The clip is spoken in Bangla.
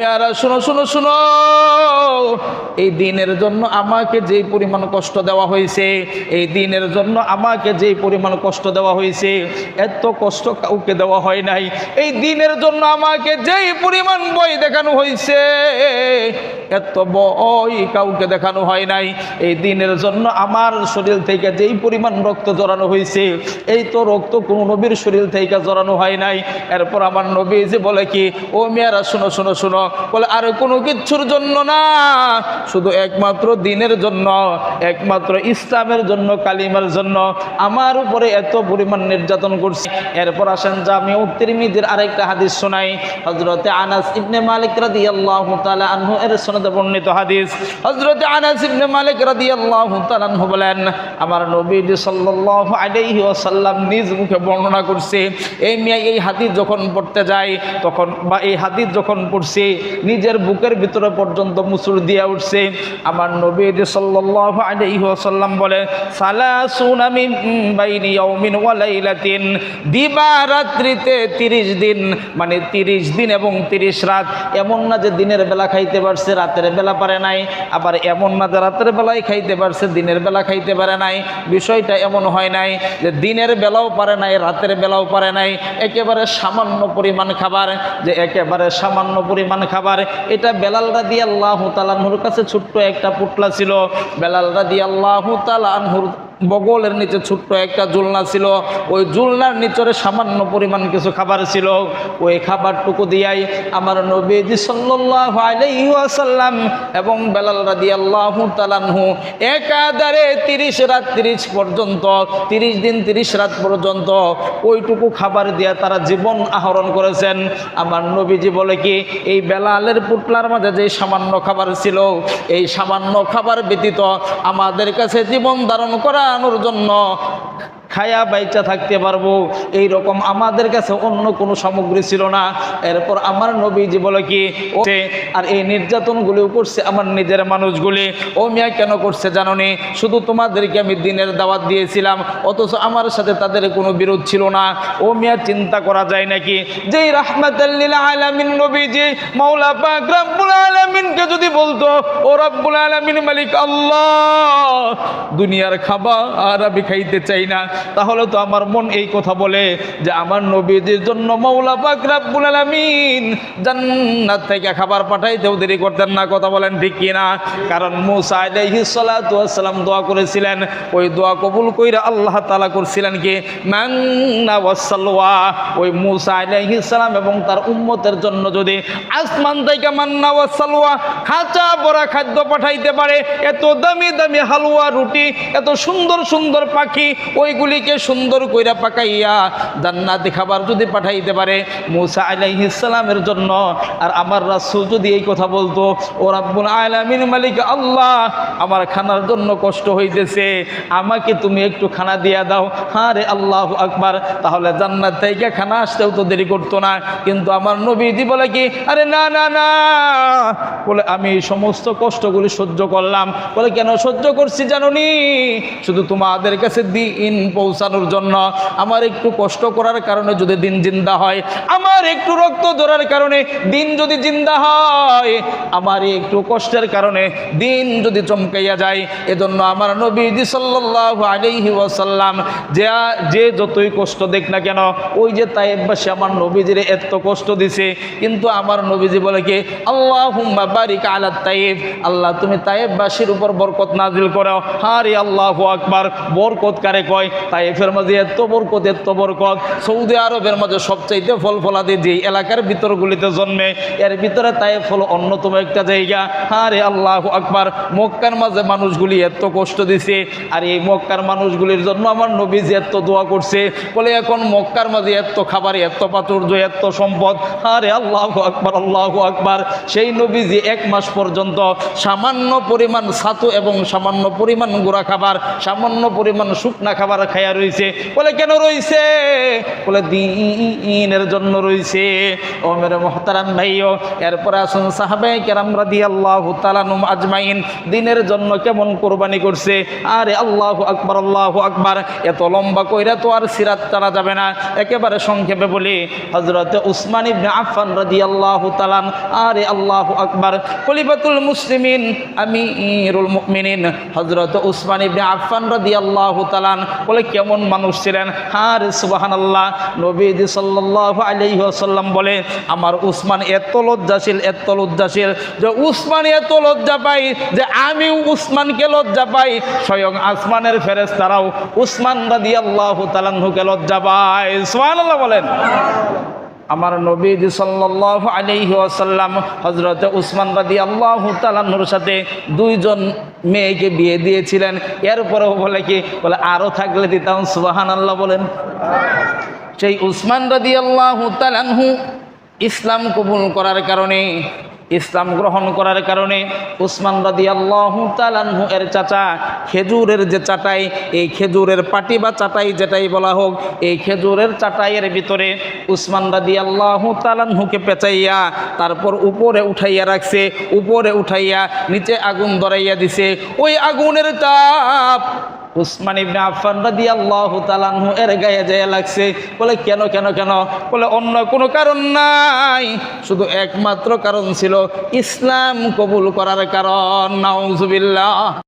পেয়ারা, শুনো শুনো শুনো। এই দিনের জন্য আমাকে যেই পরিমাণ কষ্ট দেওয়া হয়েছে, এই দিনের জন্য আমাকে যেই পরিমাণ কষ্ট দেওয়া হয়েছে, এত কষ্ট কাউকে দেওয়া হয় নাই। এই দিনের জন্য আমাকে যেই পরিমাণ বই দেখানো হয়েছে, এত বই কাউকে দেখানো হয় নাই। এই দিনের জন্য আমার শরীর থেকে যেই পরিমাণ রক্ত জড়ানো হয়েছে, এই তো রক্ত কোনো নবীর শরীর থেকে জড়ানো হয় নাই। এরপর আমার নবী যে বলে কি, ও মেয়েরা, শুনো শুনো শুনো বলে, আর, কোনো কিচ্ছুর জন্য না। শুধু একমাত্র দিনের জন্য, একমাত্র ইসলামের জন্য, কালিমার জন্য। আমার উপরে এত পরিমাণ নির্যাতন করছে। এরপর আসেন আমি উত্তিরমিদের আরেকটা হাদিস শোনাই। হজরতে আনাস ইবনে মালিক রাদিয়াল্লাহু তাআলা আনহু, এর সনদে বর্ণিত হাদিস। হজরতে আনাস ইবনে মালিক রাদিয়াল্লাহু তাআলা আনহু বলেন, আমার নবী সাল্লাল্লাহু আলাইহি ওয়াসাল্লাম নিজ মুখে বর্ণনা করছে, এই মিয়া এই হাদিস যখন পড়তে যায়, তখন বা এই হাদিস যখন পড়ছে নিজের বুকের ভিতরে পর্যন্ত মুসুর দিয়ে উঠছে। আমার নবী আলাইহি বলে রাত্রিতে 30 দিন মানে 30 দিন এবং 30 রাত, এমন না যে দিনের বেলা খাইতে পারছে, রাতের বেলা পারে নাই। আবার এমন না যে রাতের বেলায় খাইতে পারছে, দিনের বেলা খাইতে পারে নাই। বিষয়টা এমন হয় নাই যে দিনের বেলাও পারে নাই, রাতের বেলাও পারে নাই। একেবারে সামান্য পরিমাণ খাবার, যে একেবারে সামান্য পরিমাণ খাবার। এটা বেলাল রাদি আল্লাহ তালানহুর কাছে ছোট্ট একটা পুটলা ছিল। বেলাল রাদি আল্লাহ তালানহুর বগলের নিচে ছোট্ট একটা জুলনা ছিল। ওই জুলনার নিচরে সামান্য পরিমাণ কিছু খাবার ছিল। ওই খাবারটুকু দিয়াই আমার নবীজি ওয়াসাল্লাম এবং বেলাল রাদিয়াল্লাহু তাআলাহু একাধারে 30 রাত 30 পর্যন্ত 30 দিন 30 রাত পর্যন্ত ওইটুকু খাবার দিয়া তারা জীবন আহরণ করেছেন। আমার নবীজি বলে কি, এই বেলালের পুটলার মাঝে যে সামান্য খাবার ছিল, এই সামান্য খাবার ব্যতীত আমাদের কাছে জীবন ধারণ করানোর জন্য খায়া বাইচা থাকতে পারব। এই রকম আমাদের কাছে অন্য কোনো সামগ্রী ছিল না। এরপর আমার নবীজি বলে কি, ও আর এই নির্যাতনগুলিও করছে আমার নিজের মানুষগুলি। ও মিয়া কেন করছে জানো নি শুধু তোমাদেরকে আমি দিনের দাওয়াত দিয়েছিলাম, অথচ আমার সাথে তাদের কোনো বিরোধ ছিল না। ও মিয়া চিন্তা করা যায় নাকি? যেই রাহমাতাল্লিল আলামিন নবীজি মাওলা পাক রব্বুল আলামিনকে যদি বলতো, ও রব্বুল আলামিন মালিক আল্লাহ, দুনিয়ার খাবার আর আমি খাইতে চাই না। তাহলে তো আমার মন এই কথা বলে যে আমার নবীজির জন্য মৌলা পাক রাব্বুল আলামিন জান্নাত থেকে খাবার পাঠাইতেও দেরি করতেন না, কথা বলেন ঠিক কি না কারণ মুসা আলাইহিস দোয়া করেছিলেন। ওই দোয়া কবুল কইরা আল্লাহ তাআলা করছিলেন কি? ওই এবং তার উম্মতের জন্য যদি আসমান থেকে মান্না খাঁচা ভরা খাদ্য পাঠাইতে পারে, এত দামি দামি হালুয়া, রুটি, এত সুন্দর সুন্দর পাখি ওইগুলিকে সুন্দর কইরা পাকাইয়া জান্নাতি খাবার যদি পাঠাইতে পারে, মুসা আলাইহিস সালামের জন্য। আর আমার রাসূল যদি এই কথা বলতো, ও রাব্বুল আলামিন, মালিক আল্লাহ, আমার খানার জন্য কষ্ট হইতেছে, আমাকে তুমি একটু খানা দিয়া দাও। হ্যাঁ রে আল্লাহ আকবার, তাহলে জান্নাত থেকে খানা আসতেও তো দেরি করতো না। কিন্তু আমার নবীজি বলে কি, আরে না না না। বলে, আমি এই সমস্ত কষ্টগুলি সহ্য করলাম। বলে, কেন সহ্য করছি জানুনি? শুধু তোমাদের কাছে দিন পৌঁছানোর জন্য আমার একটু কষ্ট করার কারণে যদি দিন জিন্দা হয়, আমার একটু রক্ত ধরার কারণে দিন যদি জিন্দা হয়, আমার একটু কষ্টের কারণে দিন যদি চমকাইয়া যায়, এজন্য আমার নবীজি সাল্লাল্লাহু আলাইহি ওয়াসাল্লাম যে যে যতই কষ্ট দেখ না কেন, ওই যে তাইবাসী আমার নবীজির এত কষ্ট দিছে, কিন্তু আমার নবীজি বলে কি, আল্লাহুম্মা বারিক আলা তাইব আল্লাহ, তুমি তাইবাসীর উপর বরকত নাজিল করো হারে আল্লাহু আকবার বরকত কারে কয় তাইফের মাঝে এত বরকত এত বরকত। সৌদি আরবের মাঝে সবচাইতে ফল ফলাদি যে এলাকার ভিতরগুলিতে জন্মে, এর ভিতরে তাইফ হলো অন্যতম একটা জায়গা। হারে আল্লাহু আকবার, মক্কার মাঝে মানুষগুলি এত কষ্ট দিছে। আর এই মক্কার মানুষগুলির জন্য আমার নবী যে এত দোয়া করছে। বলে, এখন মক্কার মাঝে এত খাবার, এত প্রাচুর্য এত সম্পদ, আরে আল্লাহ আকবার আল্লাহ আকবার। সেই নবীজি এক মাস পর্যন্ত সামান্য পরিমাণ ছাতু এবং সামান্য পরিমাণ গুঁড়া খাবার, সামান্য পরিমাণ শুকনা খাবার খাই খাইয়া রইছে। বলে, কেন রইছে? বলে, দিনের জন্য রইছে। ও মেরে মহতারাম ভাইও, এরপরে আসুন সাহাবে কেরাম রাদি আল্লাহ তালানুম আজমাইন। দিনের জন্য কেমন কোরবানি করছে? আরে আল্লাহ আকবার আল্লাহ আকবার, এত লম্বা কইরা তো আর সিরাত টানা যাবে না। একেবারে সংক্ষেপে বলি হজরত উসমান ইবনে আফফান রাদিয়াল্লাহু তাআলা আরে আল্লাহ আকবার, খলিফাতুল মুসলিমিন, আমিরুল মুমিনিন। হযরত উসমান ইবনে আফফান রাদিয়াল্লাহু তাআলা বলে কেমন মানুষ ছিলেন? হার, সুবহানাল্লাহ। নবী সাল্লাহ আলাইহি ওয়াসাল্লাম বলে, আমার উসমান এত লজ্জাশীল এত লজ্জাশীল যে উসমান এত লজ্জা পাই যে আমি উসমানকে লজ্জা পাই। স্বয়ং আসমানের ফেরেস তারাও উসমান রাদি আল্লাহ তালাহুকে লজ্জা পায়। সুবাহ বলেন। আমার নবী সাল্লাহ আলাইহি আসাল্লাম হজরত উসমান রাদিয়াল্লাহু তাআলার সাথে দুইজন মেয়েকে বিয়ে দিয়েছিলেন। এরপরেও বলে কি? বলে আরও থাকলে দিতাম, সুবহানাল্লাহ বলেন। সেই উসমান রাদি আল্লাহ তাআলাহু ইসলাম কবুল করার কারণে ইসলাম গ্রহণ করার কারণে উসমান রাদি আল্লাহ তালানহু এর চাচা খেজুরের যে চাটাই, এই খেজুরের পাটি বা চাটাই যেটাই বলা হোক, এই খেজুরের চাটাইয়ের ভিতরে উসমান রাদি আল্লাহ তালানহুকে পেঁচাইয়া তারপর উপরে উঠাইয়া রাখছে, উপরে উঠাইয়া নিচে আগুন ধরাইয়া দিছে। ওই আগুনের তাপ উসমান ইবনে আফফান রাদিয়াল্লাহু তাআলাহু এর গায়ে যায় লাগছে। বলে, কেন কেন কেন? বলে, অন্য কোনো কারণ নাই। শুধু একমাত্র কারণ ছিল ইসলাম কবুল করার কারণ। নাউজুবিল্লাহ।